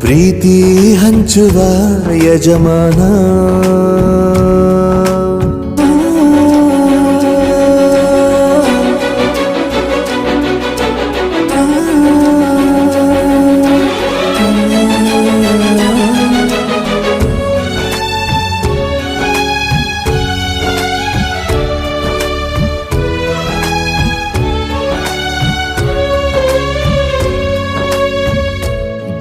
ಪ್ರೀತಿ ಹಂಚುವ ಯಜಮಾನ.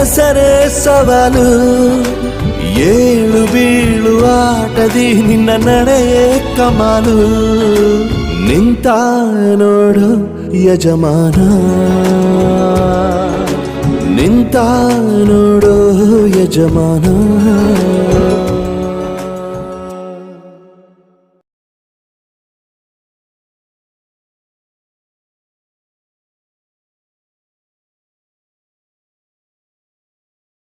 ನಿನ್ನ ಹೆಸರೇ ಸವಾಲು ಏಳು ಬೀಳು ಆಟದಿ ನಿನ್ನ ನಡೆಯೇ ಕಮಾಲು ನಿಂತ ನೋಡು ಯಜಮಾನ ನಿಂತ ನೋಡು ಯಜಮಾನ